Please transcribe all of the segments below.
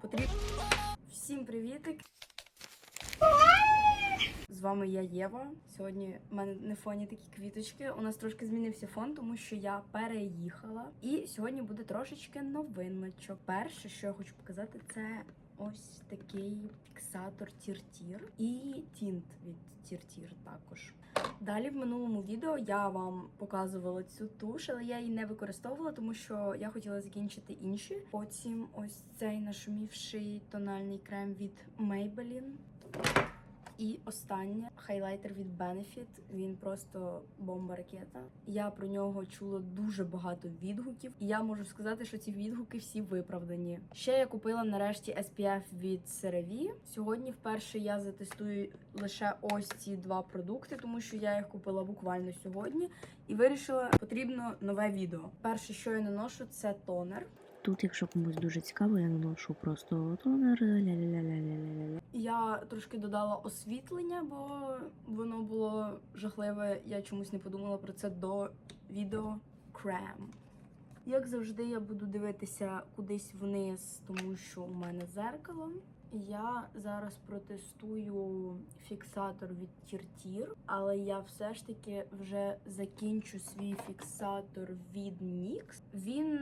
Потрібно. Всім привітик! З вами я Єва. Сьогодні в мене на фоні такі квіточки. У нас трошки змінився фон, тому що я переїхала. І сьогодні буде трошечки новиночок. Перше, що я хочу показати, це ось такий фіксатор тір-тір і тінт від тір-тір також. Далі в минулому відео я вам показувала цю туш, але я її не використовувала, тому що я хотіла закінчити інші. Потім ось цей нашумівший тональний крем від Maybelline. І останнє хайлайтер від Benefit. Він просто бомба ракета. Я про нього чула дуже багато відгуків, і я можу сказати, що ці відгуки всі виправдані. Ще я купила нарешті SPF від CeraVe. Сьогодні вперше я затестую лише ось ці два продукти, тому що я їх купила буквально сьогодні і вирішила, потрібно нове відео. Перше, що я наношу, це тонер. Тут, якщо комусь дуже цікаво, я наношу просто тонер. Я трошки додала освітлення, бо воно було жахливе. Я чомусь не подумала про це до відео крем. Як завжди, я буду дивитися кудись вниз, тому що у мене зеркало. Я зараз протестую фіксатор від Тіртір, але я все ж таки вже закінчу свій фіксатор від NYX. Він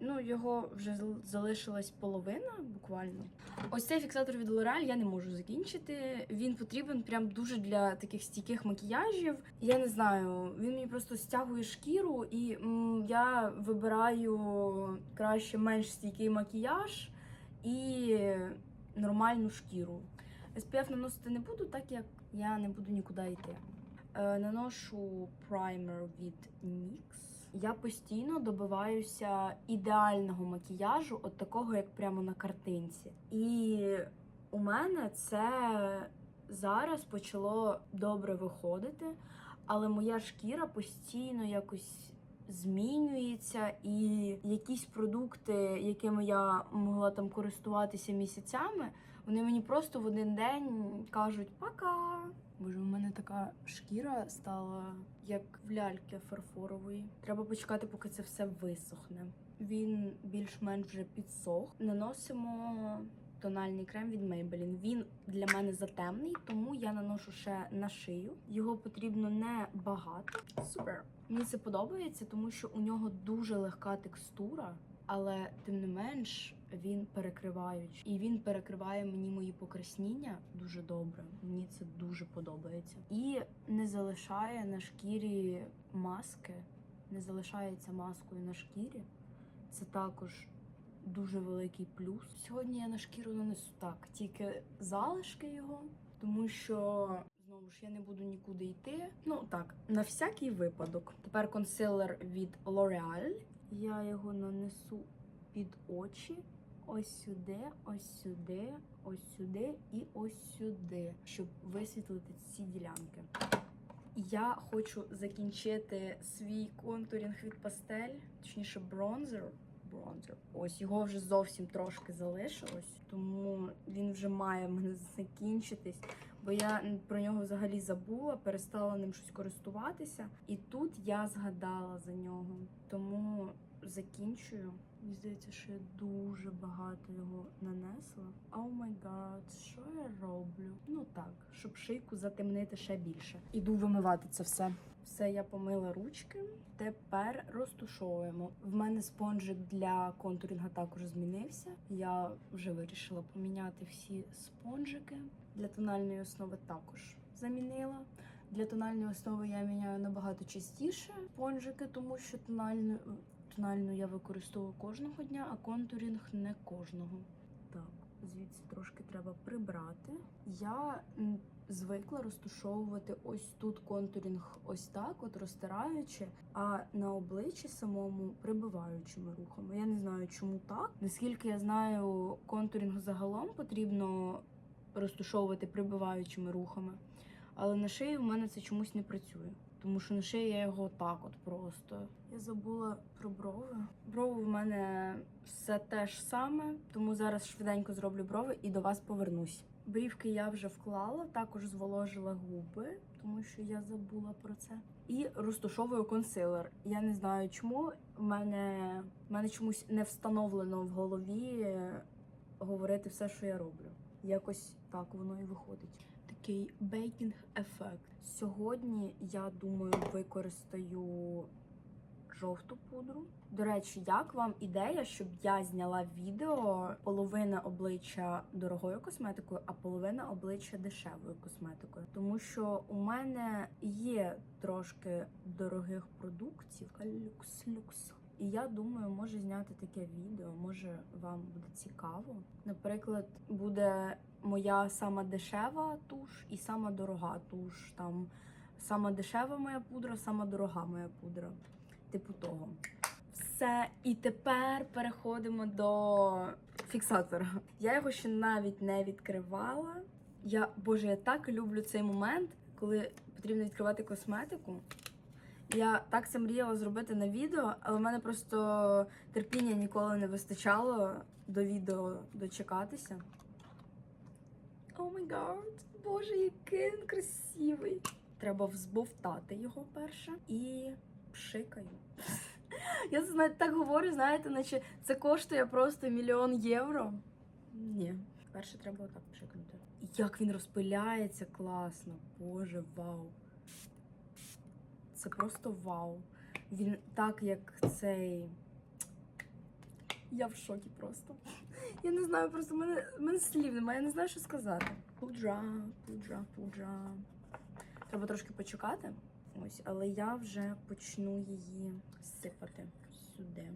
Ну, його вже зал- залишилась половина буквально. Ось цей фіксатор від L'Oreal я не можу закінчити. Він потрібен прям дуже для таких стійких макіяжів. Я не знаю, він мені просто стягує шкіру, і м, я вибираю краще менш стійкий макіяж і нормальну шкіру. SPF наносити не буду, так як я не буду нікуди йти. Е, наношу праймер від NYX. Я постійно добиваюся ідеального макіяжу, от такого, як прямо на картинці. І у мене це зараз почало добре виходити, але моя шкіра постійно якось змінюється, і якісь продукти, якими я могла там користуватися місяцями, вони мені просто в один день кажуть пока. Боже, у мене така шкіра стала як в ляльки фарфорової. Треба почекати, поки це все висохне. Він більш-менш вже підсох. Наносимо тональний крем від Maybelline. Він для мене затемний, тому я наношу ще на шию. Його потрібно не багато. Супер. Мені це подобається, тому що у нього дуже легка текстура. Але тим не менш він перекриваючий. І він перекриває мені мої покрасніння дуже добре. Мені це дуже подобається. І не залишає на шкірі маски, не залишається маскою на шкірі. Це також дуже великий плюс. Сьогодні я на шкіру нанесу так, тільки залишки його, тому що. Знову ж я не буду нікуди йти. Ну так, на всякий випадок. Тепер консилер від L'Oreal. Я його нанесу під очі. Ось сюди, ось сюди, ось сюди і ось сюди, щоб висвітлити ці ділянки. Я хочу закінчити свій контурінг від пастель, точніше, бронзер. Бронзер. Ось його вже зовсім трошки залишилось, тому він вже має мене закінчитись. Бо я про нього взагалі забула, перестала ним щось користуватися. І тут я згадала за нього. Тому закінчую. Мені здається, що я дуже багато його нанесла. О май гад, що я роблю? Ну так, щоб шийку затемнити ще більше. Іду вимивати це все. Все, я помила ручки. Тепер розтушовуємо. В мене спонжик для контурінга також змінився. Я вже вирішила поміняти всі спонжики. Для тональної основи також замінила. Для тональної основи я міняю набагато частіше спонжики, тому що тональну, тональну я використовую кожного дня, а контурінг не кожного. Так, звідси трошки треба прибрати. Я звикла розтушовувати ось тут контурінг, ось так, от розтираючи, а на обличчі самому прибиваючими рухами. Я не знаю, чому так. Наскільки я знаю, контурінг загалом потрібно розтушовувати прибиваючими рухами. Але на шиї в мене це чомусь не працює. Тому що на шиї я його так от просто. Я забула про брови. Брови в мене все те ж саме, тому зараз швиденько зроблю брови і до вас повернусь. Брівки я вже вклала, також зволожила губи, тому що я забула про це. І розтушовую консилер. Я не знаю чому. В мене, в мене чомусь не встановлено в голові говорити все, що я роблю. Якось так воно і виходить. Такий бейкінг ефект. Сьогодні я думаю, використаю жовту пудру. До речі, як вам ідея, щоб я зняла відео половина обличчя дорогою косметикою, а половина обличчя дешевою косметикою? Тому що у мене є трошки дорогих продуктів. Люкс, люкс. І я думаю, може зняти таке відео, може вам буде цікаво. Наприклад, буде моя сама дешева туш і сама дорога туш. Там сама дешева моя пудра, сама дорога моя пудра. Типу того. Все, і тепер переходимо до фіксатора. Я його ще навіть не відкривала. Я, боже, я так люблю цей момент, коли потрібно відкривати косметику. Я так це мріяла зробити на відео, але в мене просто терпіння ніколи не вистачало до відео дочекатися. О май гад, боже, який він красивий. Треба взбовтати його перше і пшикаю. Я це так говорю, знаєте, наче це коштує просто мільйон євро. Ні, перше треба отак пшикнути. Як він розпиляється класно. Боже, вау. Це просто вау. Він так, як цей. Я в шокі просто. Я не знаю, просто в мене, мене слів немає, я не знаю, що сказати. Пудра, пудра, пудра. Треба трошки почекати. Ось, але я вже почну її сипати сюди.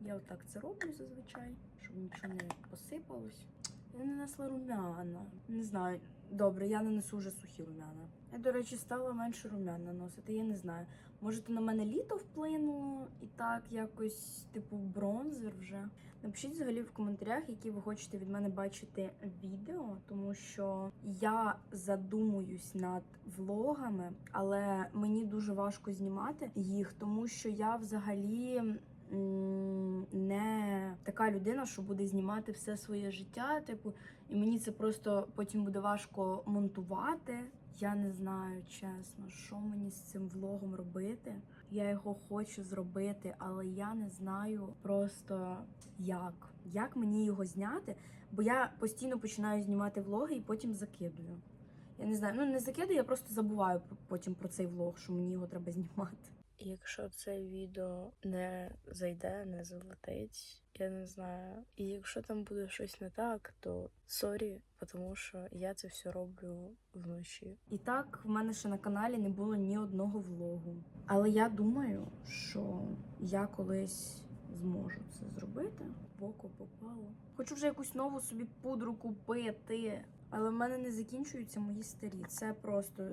Я отак це роблю зазвичай, щоб нічого не посипалось. Я не нанесла румяна. Не знаю. Добре, я нанесу вже сухі румяна. Я, до речі, стала менше румян наносити. Я не знаю. Може, то на мене літо вплинуло і так якось, типу, бронзер вже. Напишіть взагалі в коментарях, які ви хочете від мене бачити відео, тому що я задумуюсь над влогами, але мені дуже важко знімати їх, тому що я взагалі. Не така людина, що буде знімати все своє життя, типу, і мені це просто потім буде важко монтувати. Я не знаю чесно, що мені з цим влогом робити. Я його хочу зробити, але я не знаю просто як. Як мені його зняти? Бо я постійно починаю знімати влоги і потім закидую. Я не знаю, ну не закидую, я просто забуваю потім про цей влог, що мені його треба знімати. Якщо це відео не зайде, не залетить, я не знаю. І якщо там буде щось не так, то сорі, тому що я це все роблю вночі. І так в мене ще на каналі не було ні одного влогу. Але я думаю, що я колись зможу це зробити. В око попало. Хочу вже якусь нову собі пудру купити. Але в мене не закінчуються мої старі. Це просто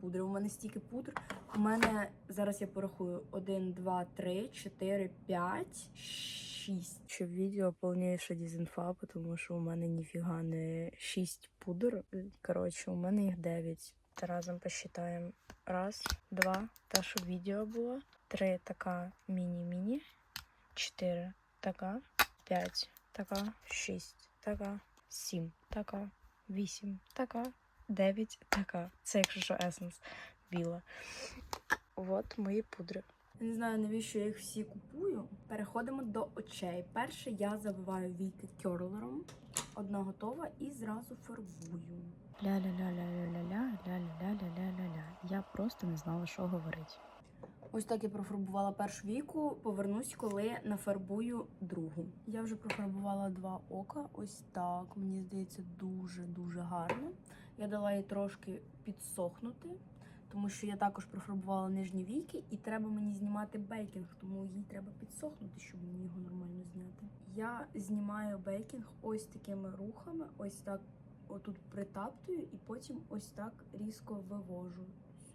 пудри. У мене стільки пудр. У мене зараз я порахую: 1, 2, 3, 4, 5, 6. Щоб відео повніше дезінфа, тому що у мене ніфіга не 6 пудр. Коротше, у мене їх 9. Та разом посчитаємо. Раз, два, та щоб відео було. Три така міні-міні. Чотири така. П'ять така. Шість така. Сім така. Вісім така. Дев'ять така. Це якщо що есенс біла. От мої пудри. Я не знаю, навіщо я їх всі купую. Переходимо до очей. Перше я забиваю віки керлером. Одна готова і зразу фарбую. Ля-ля-ля-ля-ля-ля, ля-ля-ля-ля-ля-ля. Я просто не знала, що говорити. Ось так я профарбувала першу віку. Повернусь, коли нафарбую другу. Я вже профарбувала два ока. Ось так. Мені здається, дуже дуже гарно. Я дала їй трошки підсохнути, тому що я також профарбувала нижні віки, і треба мені знімати бейкінг, тому їй треба підсохнути, щоб мені його нормально зняти. Я знімаю бейкінг ось такими рухами, ось так отут притаптую, і потім ось так різко вивожу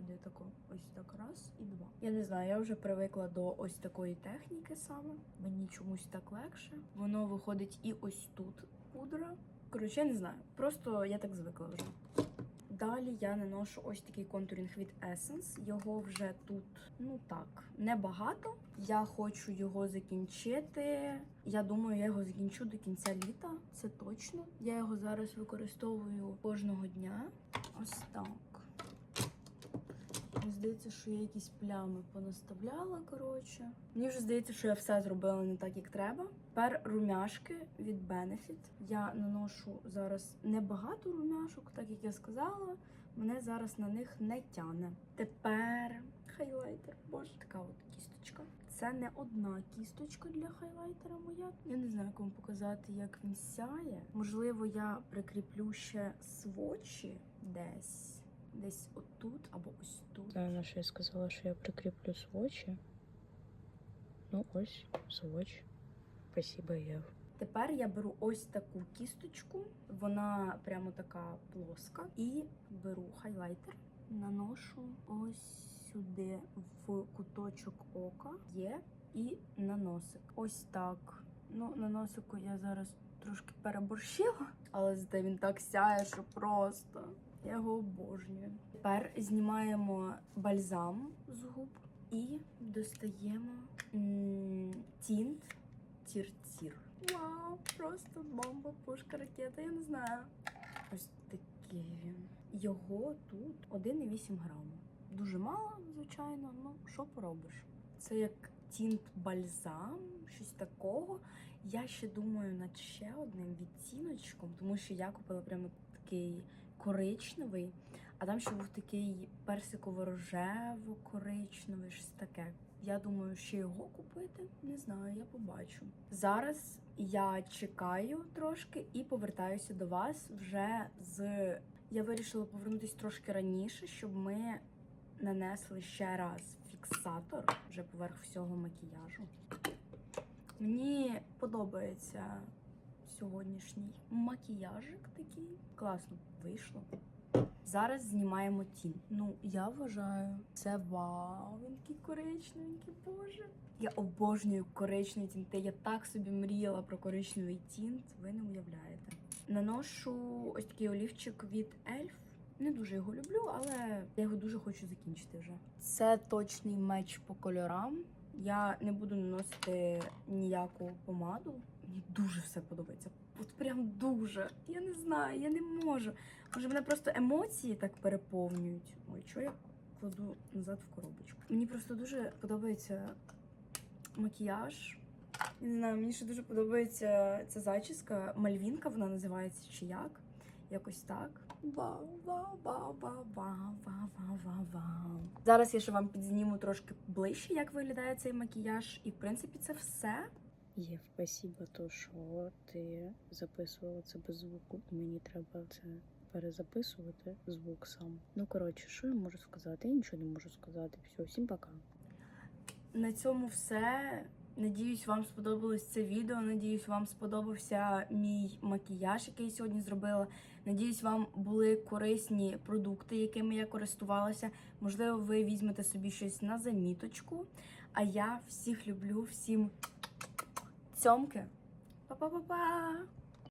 сюди тако. Ось так раз і два. Я не знаю, я вже привикла до ось такої техніки саме. Мені чомусь так легше. Воно виходить і ось тут пудра. Коротше, я не знаю. Просто я так звикла вже. Далі я наношу ось такий контурінг від Essence. Його вже тут, ну так, небагато. Я хочу його закінчити. Я думаю, я його закінчу до кінця літа. Це точно. Я його зараз використовую кожного дня. Ось так. Мені здається, що я якісь плями понаставляла, коротше. Мені вже здається, що я все зробила не так, як треба. Тепер румяшки від Benefit. Я наношу зараз небагато румяшок, так як я сказала. Мене зараз на них не тяне. Тепер хайлайтер. Боже, така от кісточка. Це не одна кісточка для хайлайтера моя. Я не знаю, як вам показати, як він сяє. Можливо, я прикріплю ще свочі десь. Десь отут або ось тут. Знаю, на що я сказала, що я прикріплю свочі. Ну, ось своч. Спасибо, Єв. Тепер я беру ось таку кісточку, вона прямо така плоска, і беру хайлайтер, наношу ось сюди в куточок ока є і на носик. Ось так. Ну, на носику я зараз трошки переборщила, але зате він так сяє, що просто я його обожнюю. Тепер знімаємо бальзам з губ і достаємо тінт тір-тір. Вау, просто бомба, пушка, ракета, я не знаю. Ось такий він. Його тут 1,8 граму. Дуже мало, звичайно, ну що поробиш? Це як тінт бальзам, щось такого. Я ще думаю над ще одним відтіночком, тому що я купила прямо такий коричневий, а там ще був такий персиково-рожево-коричневий, щось таке. Я думаю, ще його купити. Не знаю, я побачу. Зараз я чекаю трошки і повертаюся до вас вже з. Я вирішила повернутися трошки раніше, щоб ми нанесли ще раз фіксатор вже поверх всього макіяжу. Мені подобається сьогоднішній макіяжик такий. Класно вийшло. Зараз знімаємо тінь. Ну, я вважаю, це вау, він такий коричневенький, боже. Я обожнюю коричневі тінти. Я так собі мріяла про коричневий тінт, ви не уявляєте. Наношу ось такий олівчик від Elf. Не дуже його люблю, але я його дуже хочу закінчити вже. Це точний меч по кольорам. Я не буду наносити ніяку помаду. Мені дуже все подобається. От прям дуже. Я не знаю, я не можу. Може, мене просто емоції так переповнюють. Ой, що я кладу назад в коробочку. Мені просто дуже подобається макіяж. Не знаю, мені ще дуже подобається ця зачіска. Мальвінка вона називається чи як. Якось так. Вау-вау-вау-вау-вау-вау-вау-вау. Зараз я ще вам підзніму трошки ближче, як виглядає цей макіяж. І, в принципі, це все. Єв, спасибо, то що ти записувала це без звуку. і Мені треба це перезаписувати звук сам. Ну коротше, що я можу сказати? Я нічого не можу сказати. Все, всім пока. На цьому все. Надіюсь, вам сподобалось це відео. Надіюсь, вам сподобався мій макіяж, який я сьогодні зробила. Надіюсь, вам були корисні продукти, якими я користувалася. Можливо, ви візьмете собі щось на заміточку. А я всіх люблю, всім цьомки. Па-па-па-па!